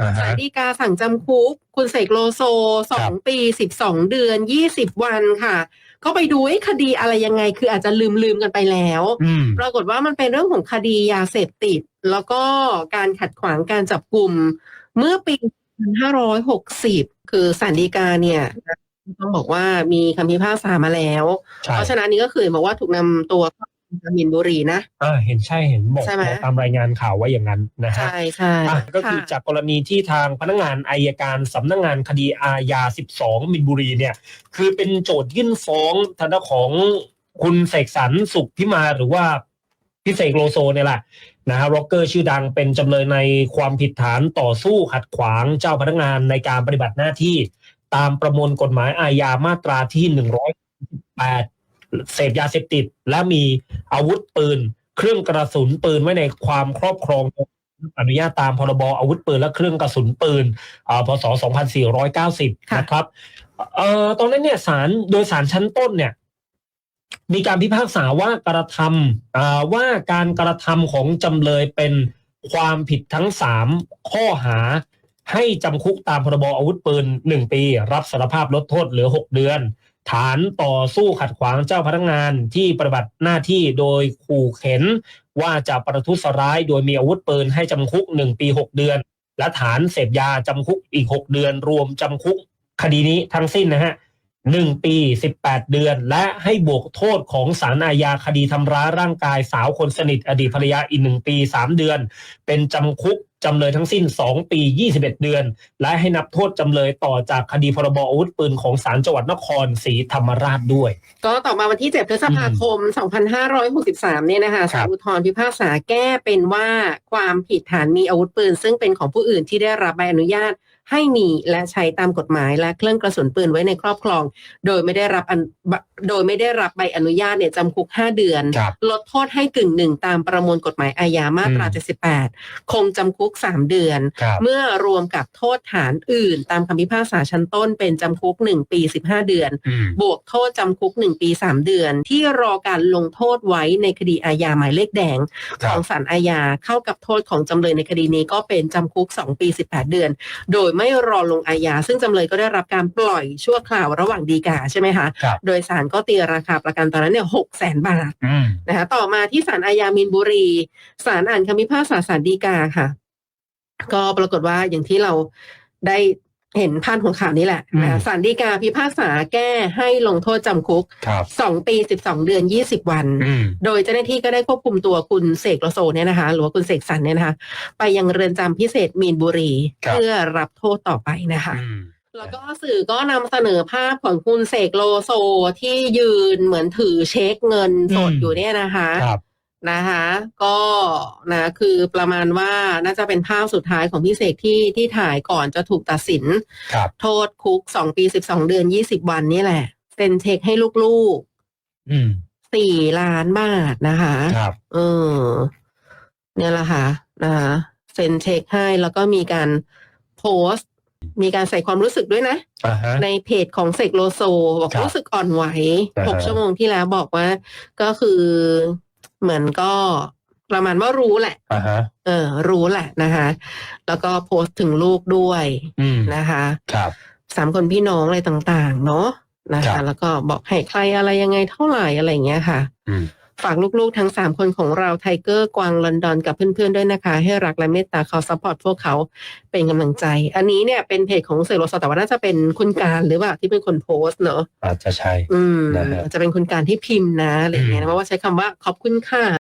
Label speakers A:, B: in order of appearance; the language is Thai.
A: อ่า
B: ศา
A: ฮะ
B: ลฎีกาสั่งจำคุก คุณเสกโลโซสองปีสิบสองเดือนยี่สิบวันค่ะ ก็ไปดูไอ้คดีอะไรยังไง คืออาจจะลืมลืมๆกันไปแล้ว
A: อืม
B: ปรากฏว่ามันเป็นเรื่องของคดียาเสพติด แล้วก็การขัดขวางการจับกลุ่ม เมื่อปี2560คือสันดีกาเนี่ยต้องบอกว่ามีคำพิพากษามาแล้ว
A: ใช่
B: เพราะฉะนั้นนี่ก็คือบอกว่าถูกนำตัวเข้า มินบุรีนะ
A: อ่าเห็นใช่เห็นบอก
B: ใช่ไหม
A: ตามรายงานข่าวว่าอย่างนั้นนะฮะ
B: ใช่ใช่
A: อะก็คือ
B: ค่ะ
A: จากกรณีที่ทางพนักงานอายการสำนักงานคดีอาญา 12 มินบุรีเนี่ย คือเป็นโจทยื่นฟ้องทางด้านของคุณเสกสรรสุขพิมาหรือว่าพิเศษโลโซเนี่ยแหละนะฮะร็อกเกอร์ชื่อดังเป็นจำเลยในความผิดฐานต่อสู้ขัดขวางเจ้าพนักงานในการปฏิบัติหน้าที่ ตามประมวลกฎหมายอาญามาตราที่118 เสพยาเสพติด และมีอาวุธปืน เครื่องกระสุนปืนไว้ในความครอบครองอนุญาตตามพรบอาวุธปืนและเครื่องกระสุนปืนอ่าพศ 2490
B: ค่ะ
A: นะครับเอ่อตอนนั้นเนี่ยศาลโดยศาลชั้นต้นเนี่ย มีการพิพากษาว่ากระทำอ่าว่าการกระทำของจำเลยเป็นความผิดทั้งสามข้อหา ให้จำคุกตามพรบอาวุธปืนหนึ่งปี รับสารภาพลดโทษเหลือหกเดือน ฐานต่อสู้ขัดขวางเจ้าพนักงานที่ปฏิบัติหน้าที่โดยขู่เข็น ว่าจะประทุษร้ายโดยมีอาวุธปืนให้จำคุกหนึ่งปีหกเดือน และฐานเสพยาจำคุกอีกหกเดือน รวมจำคุกคดีนี้ทั้งสิ้นนะฮะหนึ่งปีสิบแปดเดือน และให้บวกโทษของสารอาญาคดีทำร้ายร่างกายสาวคนสนิทอดีตภรรยาอีกหนึ่งปีสามเดือน เป็นจำคุก จำเลยทั้งสิ้นสองปียี่สิบเอ็ดเดือน และให้นับโทษจำเลยต่อจากคดีพรบอาวุธปืนของศาลจังหวัดนครศรีธรรมราชด้วย
B: ก็ต่อมาวันที่ 7 พฤษภาคม 2563 เนี่ยนะคะ
A: ครั
B: ศา
A: บ
B: ลอุทธรณ์พิพากษาแก้เป็นว่าความผิดฐานมีอาวุธปืน ซึ่งเป็นของผู้อื่นที่ได้รับใบอนุญาต ให้มีและใช้ตามกฎหมายและเครื่องกระสุนปืนไว้ในครอบครอง โดยไม่ได้รับอันโดยไม่ได้รับใบอนุญาตเนี่ยจำคุก 5 เดือน
A: ครับ
B: ลดโทษให้กึ่งหนึ่งตามประมวลกฎหมายอาญามาตรา
A: อืม
B: 78 คงจำคุก 3 เดือน
A: ครับ
B: เมื่อรวมกับโทษฐานอื่น ตามคำพิพากษาชั้นต้นเป็นจำคุก 1 ปี 15 เดือน
A: อืม
B: บวกโทษจำคุก 1 ปี 3 เดือน ที่รอการลงโทษไว้ในคดีอาญาหมายเลขแดง
A: ค
B: ข
A: รั
B: อบงศาลอาญาเข้ากับโทษของจำเลยในคดีนี้ก็เป็นจำคุก 2 ปี 18 เดือน โดยไม่รอลงอาญาซึ่งจำเลยก็ได้รับการปล่อยชั่วคราวระหว่างดีกาใช่ไหมคะ
A: ครับ
B: โดยศาลก็ตีราคาประกันตอนนั้นเนี่ยหกแสนบาท
A: อืม
B: นะคะต่อมาที่ศาลอาญามีนบุรีศาลอ่านคำพิพากษาศาลฎีกาค่ะ ก็ปรากฏว่าอย่างที่เราได้ เห็นพานของข่าวนี้แหละนะคะศาลฎีกาพิพากษาแก้ให้ลงโทษจำคุก
A: ครับ
B: สองปีสิบสองเดือนยี่สิบวัน
A: อืม
B: โดยเจ้าหน้าที่ก็ได้ควบคุมตัวคุณเสกโลโซเนี่ยนะคะ หรือว่าคุณเสกสรรเนี่ยนะคะ ไปยังเรือนจำพิเศษมีนบุรี
A: ครับ
B: เพื่อรับโทษต่อไปนะคะ
A: อืม
B: แล้วก็สื่อก็นำเสนอภาพของคุณเสกโลโซที่ยืนเหมือนถือเช็คเงินสด
A: อืม
B: อยู่เนี่ยนะคะ
A: ครับ
B: นะคะก็นะคือประมาณว่าน่าจะเป็นภาพสุดท้ายของพี่เสกที่ที่ถ่ายก่อนจะถูกตัดสิน
A: ครับ
B: โทษคุกสองปีสิบสองเดือนยี่สิบวันนี่แหละเซ็นเช็คให้ลูก
A: อืม
B: ๆสี่ล้านบาทนะคะ
A: ครับ
B: เออเนี่ยแหละค่ะนะคะเซ็นเช็คให้แล้วก็มีการโพสต์มีการใส่ความรู้สึกด้วยนะ
A: อ่าฮะ
B: ในเพจของเสกโลโซบอก
A: ครับ
B: รู้สึกอ่อนไหว
A: อ่าฮะ
B: หกชั่วโมงที่แล้วบอกว่า ก็คือ เหมือนก็ประมาณว่ารู้แหละ
A: อ่าฮะ
B: เออ รู้แหละนะคะ แล้วก็โพสต์ถึงลูกด้วย
A: อืม
B: นะคะ
A: ครับ
B: สามคนพี่น้องอะไรต่าง ๆ เนาะนะ
A: ครั
B: คะ
A: บ
B: แล้วก็บอกให้ใครอะไรยังไงเท่าไหร่อะไรอย่างเงี้ยค่ะ
A: อืม
B: ฝากลูกๆทั้งสามคนของเราไทเกอร์กวางลอนดอนกับเพื่อนๆด้วยนะคะ ให้รักและเมตตาเขาซัพพอร์ตพวกเขาเป็นกำลังใจ อันนี้เนี่ยเป็นเพจของเสกโลโซแต่ว่าน่าจะเป็นคุณการหรือเปล่าที่เป็นคนโพสต์เนอะ
A: อาจจะใช่
B: อืม
A: นะฮะ
B: จะเป็นคุณการที่พิมพ์นะอะไรอย่างเงี้ย
A: อืม
B: นะเพราะว่าใช้คำว่าขอบคุณค่ะ